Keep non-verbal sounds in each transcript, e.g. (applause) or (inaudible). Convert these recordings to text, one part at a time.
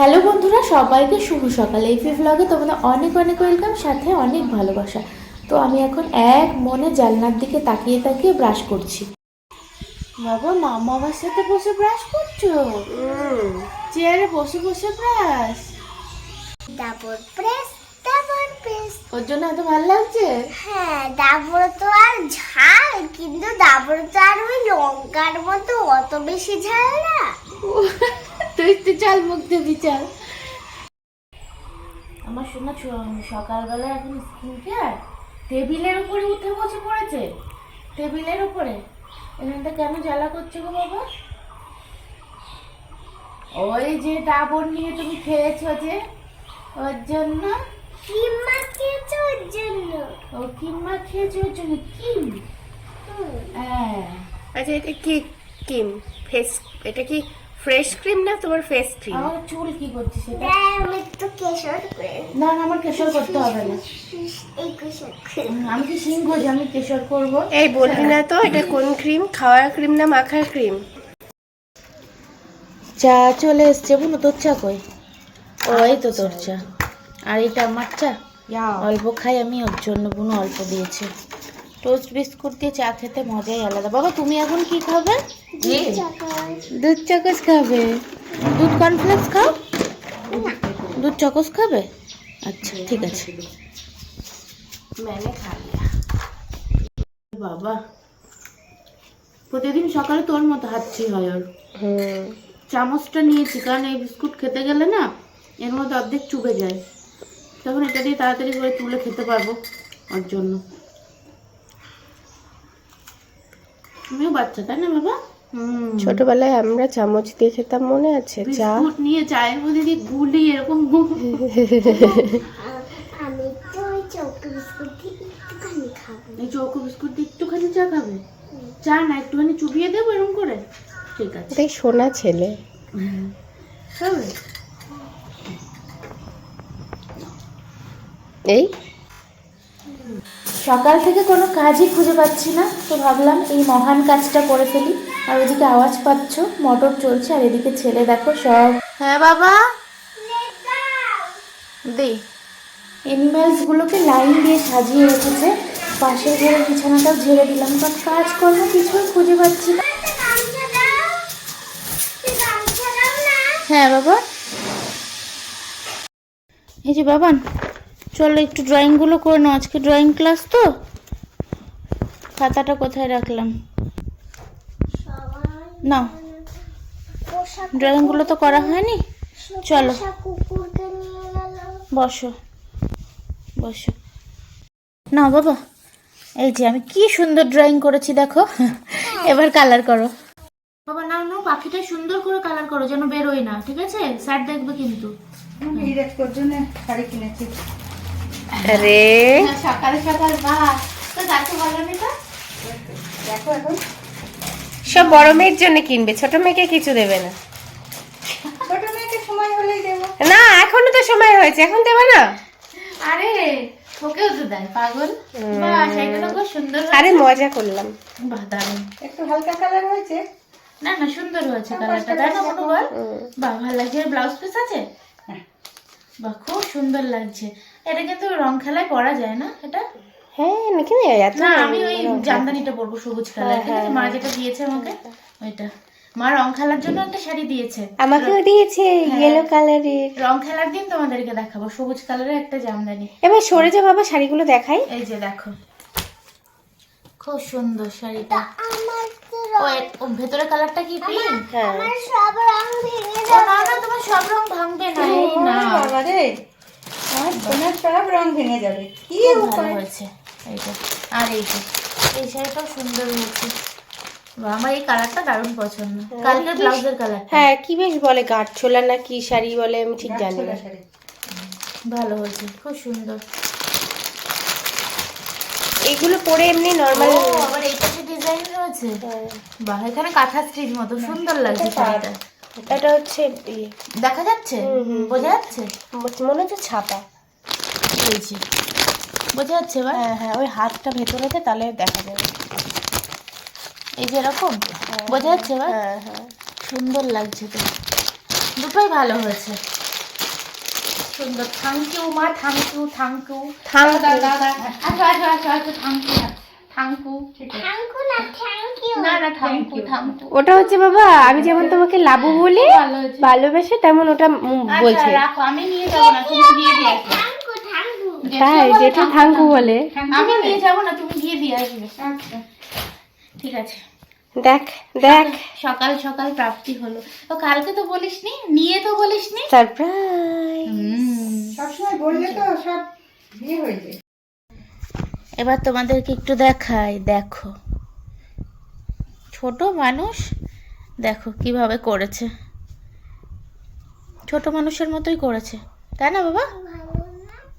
Hello বন্ধুরা সবাইকে শুভ সকাল। এই ব্লগে তোমাদের অনেক অনেক ওয়েলকাম সাথে অনেক ভালোবাসা। তো আমি এখন এক মনে জানলার দিকে তাকিয়ে তাকিয়ে ব্রাশ করছি। বাবা মা বাবার সাথে বসে ব্রাশ করছ? চেয়ারে বসে বসে brush double press double press ওর জন্য এত ভালো লাগছে? হ্যাঁ ডাবল তো আর ঝাল কিন্তু ডাবল তো আর ওই লঙ্কার মতো অত বেশি ঝাল না। চাল মুখ দিবি চাল আমার শোনা ছ- সকালবেলা এখন স্কিন কেয়ার? টেবিলের উপরে উঠে বসে পড়েছে। টেবিলের উপরে। এখানটা কেন জ্বালা করছে গো বাবা? ওই যে ডাবর নিয়ে তুমি খেয়েছো যে ওর জন্য? ক্রিম মাখিয়েছে ওর জন্য। ও কিম্মা খেয়েছো ওর জন্য? কিম? হ্যাঁ। আচ্ছা এটা কি ক্রিম ফেস এটা কি ফ্রেশ ক্রিম না তোমার ফেস ক্রিম আমার চুল কি করছে সেটা? আমি তো কেশর করে না না আমার কেশর করতে হবে না। এই কেশর আমি কি সিংহ যে আমি কেশর করব। এই বলবি না তো এটা কোন ক্রিম খাওয়ার ক্রিম না মাখার ক্রিম চা চলে এসছে বুনো তোর চা কই? ওই তো তোর চা। আর এটা আমার চা? অল্প খাই আমি ওর জন্য বুনো অল্প দিয়েছে। টোস্ট বিস্কুট দিয়ে চা খেতে মজাই আলাদা। বাবা তুমি এখন কি খাবে? দুধ চকস খাবে। দুধ কর্নফ্লেক্স খাও? দুধ চকস খাবে? আচ্ছা হ্যাঁ, ঠিক আছে। হ্যাঁ, হ্যাঁ। বাবা প্রতিদিন সকালে তোর মতো হাঁচি হয় ওর চামচটা নিয়েছি কারণ এই বিস্কুট খেতে গেলে না এর মধ্যে অর্ধেক চুবে যায়। তখন এটা দিয়ে তাড়াতাড়ি করে তুলে খেতে পারব ওর জন্য। তুমিও বাচ্চা তাই না বাবা? হুম। ছোটবেলায় আমরা চামচ দিয়ে খেতাম মনে আছে? চা? নিয়ে চায়ের মধ্যে দিয়ে গুলি এরকম। আমি তো চৌকো বিস্কুট দিয়ে একটুখানি খাব। এই চৌকো বিস্কুট দিয়ে একটুখানি চা খাবে? চা না একটুখানি চুবিয়ে দেবো এরকম করে? ঠিক আছে। সোনা ছেলে। খাবে এই? সকাল থেকে কোনো কাজই খুঁজে পাচ্ছি না তো ভাবলাম এই মহান কাজটা করে ফেলি। আর ওদিকে আওয়াজ পাচ্ছ মোটর চলছে আর এদিকে ছেলে দেখো সব। হ্যাঁ বাবা। দে। এনিম্যালসগুলোকে লাইন দিয়ে সাজিয়ে রেখেছে। পাশের ঘরের বিছানাটাও ঝেড়ে দিলাম বাট কাজকর্ম কিছুই খুঁজে পাচ্ছি না। হ্যাঁ বাবা। এই যে বাবান চলো একটু ড্রয়িংগুলো করে নাও। আজকে ড্রয়িং ক্লাস তো। খাতাটা কোথায় রাখলাম? না ড্রয়িংগুলো তো করা হয়নি। চলো। বসো। বসো। না বাবা। এই যে আমি কি সুন্দর ড্রয়িং করেছি দেখো। এবার কালার করো। বাবা নাও নাও পাখিটা সুন্দর করে কালার করো যেন বেরোয় না ঠিক আছে? স্যার দেখবে কিন্তু। আরে। সকালে সকাল বা তো যাকে বলো নি তো। সব বড় মেয়ের জন্য কিনবে ছোট মেয়েকে কিছু দেবে না। না এখনও তো সময় হয়েছে এখন দেবে না। আরে ওকেও তো দেয় পাগল। বা সেটা তো খুব সুন্দর আরে মজা করলাম। বাহ দারুণ। একটু হালকা কালার হয়েছে? না না সুন্দর হয়েছে কালারটা তাই না বাহ ভালো লাগছে। ব্লাউজ পিস আছে? বাহ খুব সুন্দর লাগছে। এটা কিন্তু রং খেলায় পরা যায় না? এটা? হ্যাঁ নাকি না এত না আমি ওই জামদানিটা পরবো সবুজ কালার ঠিক আছে? মা যেটা দিয়েছে আমাকে ওইটা। মা রং খেলার জন্য একটা শাড়ি দিয়েছে। আমাকেও দিয়েছে ইয়েলো কালারের রং খেলার দিন তোমাদেরকে দেখাবো সবুজ কালারের একটা জামদানি। এবার সরে যা বাবা শাড়িগুলো দেখাই। এই যে দেখো। খুব সুন্দর শাড়িটা। ও ভেতরে কালারটা কি পিঙ্ক হ্যাঁ। আমার সব রং ভেঙে ও না না তোমার সব রং ভাঙবে না এই না। বাবা রে আমার সোনার সব রং ভেঙে যাবে। কি হয়েছে। এইটা আর এই এই শাড়িটাও সুন্দর হয়েছে। আমার এই কালারটা দারুণ পছন্দ। কালকের ব্লাউজের কালার হ্যাঁ কি বেশ বলে গাঠ ছোলা না কি শাড়ি বলে আমি ঠিক জানি না। শাড়ি। ভালো হয়েছে খুব সুন্দর। এইগুলো পরে এমনি নর্মাল আবার এই পাশে ডিজাইন রয়েছে বাহ এখানে কাঁথা স্টিচ মতো সুন্দর লাগছে শাড়িটা। এটা? হচ্ছে দেখা যাচ্ছে? বোঝা যাচ্ছে? মনে হচ্ছে ছাপা। এই যে বোঝা যাচ্ছে এবার? হ্যাঁ হ্যাঁ ওই হাতটা ভেতরেতে তাহলে দেখা যাবে। এই যে এরকম? বোঝা যাচ্ছে এবার? হ্যাঁ হ্যাঁ। সুন্দর লাগছে তো। দুটোই ভালো হয়েছে। সুন্দর। থ্যাংক ইউ মা। Thank you thank you Thank দাদা দাদা। আসো আসো আসো আসো থ্যাংক ইউ না না ওটা হচ্ছে বাবা আমি যেমন তোমাকে লাবু বলি ভালোবেসে তেমন ওটা আচ্ছা বলছে। রাখো আমি নিয়ে যাব না তুমি গিয়ে দিয়ে ইউ তাই জেঠু থাঙ্কু বলে। আমি নিয়ে যাব না তুমি গিয়ে দিয়ে আসবে। আচ্ছা। ঠিক আছে। দেখ দেখ। সকাল সকাল প্রাপ্তি হলো। ও কালকে তো বলিসনি নিয়ে তো বলিসনি। সারপ্রাইজ সবসময় বললে তো সব বিয়ে হয়ে যায়। এবার তোমাদেরকে একটু দেখাই দেখো। ছোট মানুষ দেখো কীভাবে করেছে। ছোট মানুষের মতোই করেছে। তাই না বাবা?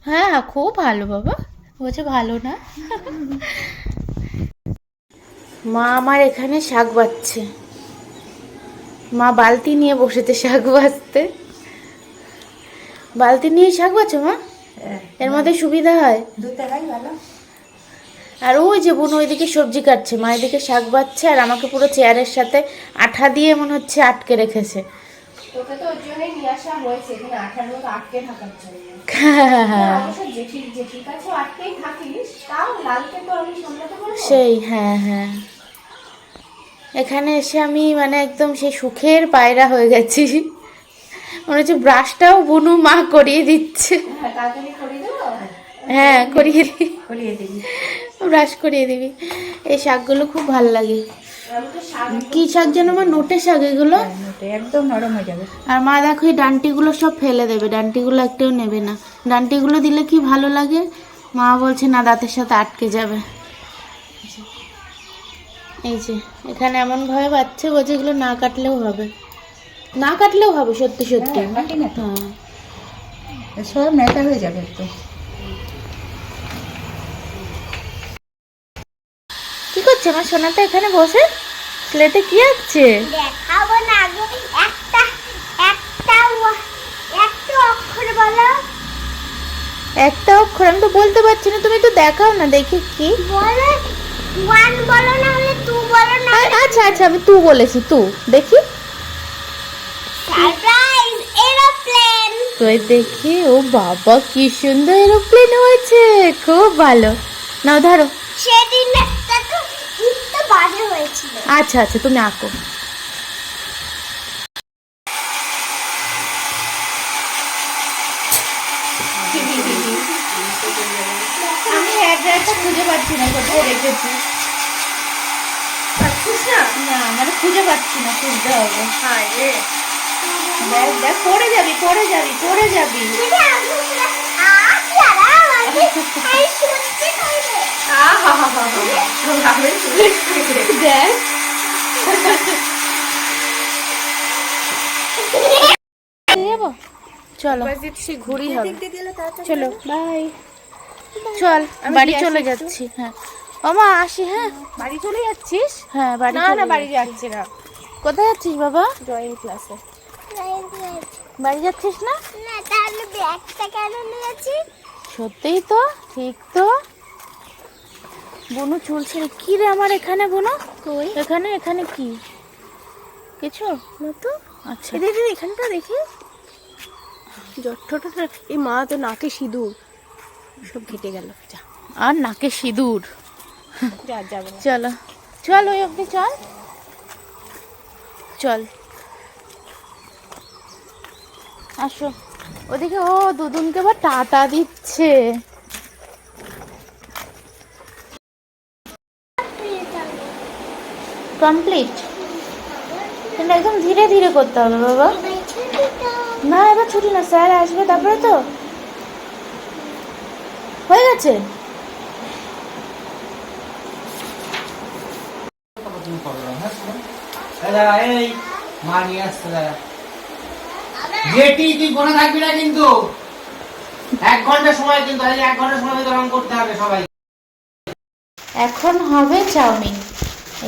হ্যাঁ খুব ভালো বাবা। বলছে ভালো না। মা আমার এখানে শাক বাচ্ছে। মা বালতি নিয়ে বসেছে শাক বাজতে বালতি নিয়ে শাক বাচ্চো মা? এর মধ্যে সুবিধা হয়? হয় ভালো। আর ওই যে বোন ওইদিকে সবজি কাটছে মা এদিকে শাক বাচ্ছে আর আমাকে পুরো চেয়ারের সাথে আঠা দিয়ে মনে হচ্ছে আটকে রেখেছে। তোকে তো ওর জন্যই নিয়ে আসা হয়েছে এখানে আঠার মতো আটকে থাকার জন্য। (laughs) সেই হ্যাঁ হ্যাঁ। এখানে এসে আমি মানে একদম সেই সুখের পায়রা হয়ে গেছি। মনে হচ্ছে ব্রাশটাও বুনু মা করিয়ে দিচ্ছে। হ্যাঁ তাড়াতাড়ি করে দেবো? হ্যাঁ করিয়ে দিই। করিয়ে ব্রাশ করিয়ে দিবি। এই শাকগুলো খুব ভালো লাগে। কি শাক যেন আমার নোটে শাক এগুলো? একদম নরম হয়ে যাবে। আর মা দেখো এই ডান্টিগুলো সব ফেলে দেবে ডান্টিগুলো একটাও নেবে না। ডান্টিগুলো দিলে কি ভালো লাগে? মা বলছে না দাঁতের সাথে আটকে যাবে। এই যে এখানে এমন ভাবে বাচ্চা বলছে এগুলো না কাটলেও হবে। না কাটলেও হবে সত্যি সত্যি। হ্যাঁ, না। হ্যাঁ। সব নেতা হয়ে যাবে তো আমার সোনাটা এখানে বসে। প্লেটে কি আছে? দেখাবো না আগে। একটা একটা একটা অক্ষর বলো। একটা অক্ষর আমি তো বলতে পারছি না তুমি তো দেখাও না দেখি কি। বলো। ওয়ান বলো না হলে টু বলো না আচ্ছা আচ্ছা আমি তু বলেছি তু দেখি। সারপ্রাইজ এরোপ্লেন তুই দেখি ও বাবা কি সুন্দর এরোপ্লেন হয়েছে খুব ভালো। নাও ধরো। সেদিন বাজে হয়েছিল। আচ্ছা আচ্ছা তুমি আঁকো। আমি অ্যাড্রেসটা খুঁজে পাচ্ছি না কোথায় রেখেছি? পাচ্ছিস না? না মানে খুঁজে পাচ্ছি না খুঁজতে হবে। হায় দেখ দেখ পড়ে যাবি পড়ে যাবি পড়ে যাবি। আমি দেখ যাব চলো ঘুরি হবে। চলো বাই চল বাড়ি চলে যাচ্ছি হ্যাঁ। মামা আসি হ্যাঁ। বাড়ি চলে যাচ্ছিস? হ্যাঁ বাড়ি না না বাড়ি যাচ্ছি। না। কোথায় যাচ্ছিস বাবা? ড্রয়িং ক্লাসে। বাড়ি যাচ্ছিস না? না তাহলে ব্যাগটা কেন নিয়েছি সত্যিই তো ঠিক তো। বুনু চলছে কি রে আমার এখানে বুনু? এখানে এখানে কি? কিছু না তো। আচ্ছা। এদের এখানটা দেখি। জট্টটা এই মা তো নাকে সিঁদুর। সব ঘেটে গেল যা। আর নাকে সিঁদুর। চলো। চল ওই অবধি চল। চল। আসো। ওদিকে ও দুদুনকে আবার টাটা দিচ্ছে। কমপ্লিট কিন্তু একদম ধীরে ধীরে করতে হবে বাবা। না এবার ছুটি না স্যার আসবে তারপরে তো। হয়ে গেছে? দাদা মা নিয়ে আসছে দাদা। যেটি তুই থাকবি না কিন্তু? এক ঘণ্টা সময় কিন্তু এক ঘণ্টা সময় করতে হবে সবাই। এখন হবে চাউমিন।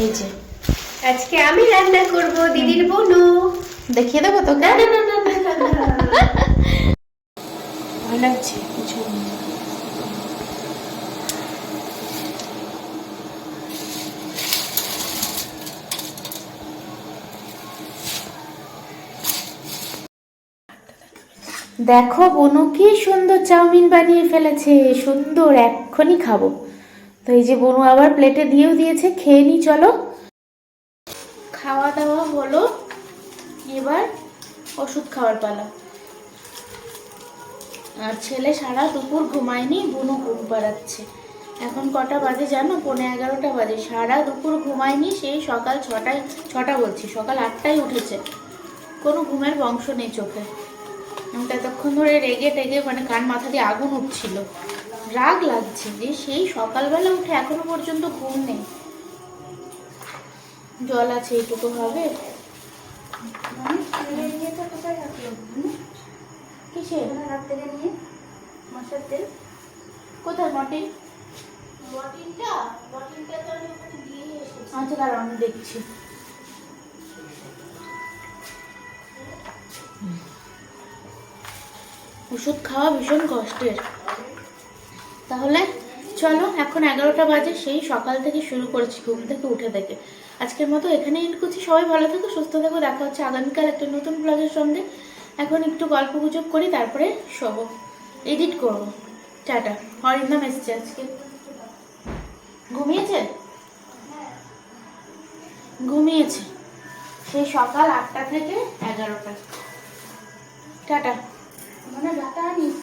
এই যে। আজকে আমি রান্না করব দিদির বোনু। দেখিয়ে দেবো তোকে? না না না না লাগছে কিছু। দেখো বনু কি সুন্দর চাউমিন বানিয়ে ফেলেছে সুন্দর এক্ষুনি খাব। তো এই যে বনু আবার প্লেটে দিয়েও দিয়েছে খেয়ে নি চলো। খাওয়া দাওয়া হলো। এবার ওষুধ খাওয়ার পালা। আর ছেলে সারা দুপুর ঘুমায়নি, বুনু ঘুম পাড়াচ্ছে। এখন কটা বাজে জানো? পৌনে এগারোটা বাজে। সারা দুপুর ঘুমায়নি, সেই সকাল ছটায়, ছটা বলছি, সকাল আটটায় উঠেছে। কোনো ঘুমের বংশ নেই চোখে। আমি তো এতক্ষণ ধরে রেগে টেগে মানে কান মাথা দিয়ে আগুন উঠছিল। রাগ লাগছে যে সেই সকালবেলা উঠে এখনও পর্যন্ত ঘুম নেই। জল আছে এইটুকু হবে। কিসে কোথায় মটিন মটিনটা মটিনটা তো আমি ওখানে দিয়ে এসেছি। আচ্ছা দাঁড়াও আমি দেখছি। ওষুধ খাওয়া ভীষণ কষ্টের। তাহলে চলো, এখন এগারোটা বাজে, সেই সকাল থেকে শুরু করেছি ঘুম থেকে উঠে থেকে আজকের মতো এখানে এন্ড করছি। সবাই ভালো থেকো, সুস্থ থেকো, দেখা হচ্ছে আগামীকাল একটা নতুন ব্লগের সঙ্গে। এখন একটু গল্প গুজব করি, তারপরে শোবো। এডিট করব। টাটা। হরিনাম এসছে আজকে। ঘুমিয়েছে? ঘুমিয়েছে। সেই সকাল আটটা থেকে এগারোটা। টাটা। মানে ডাটা আনিস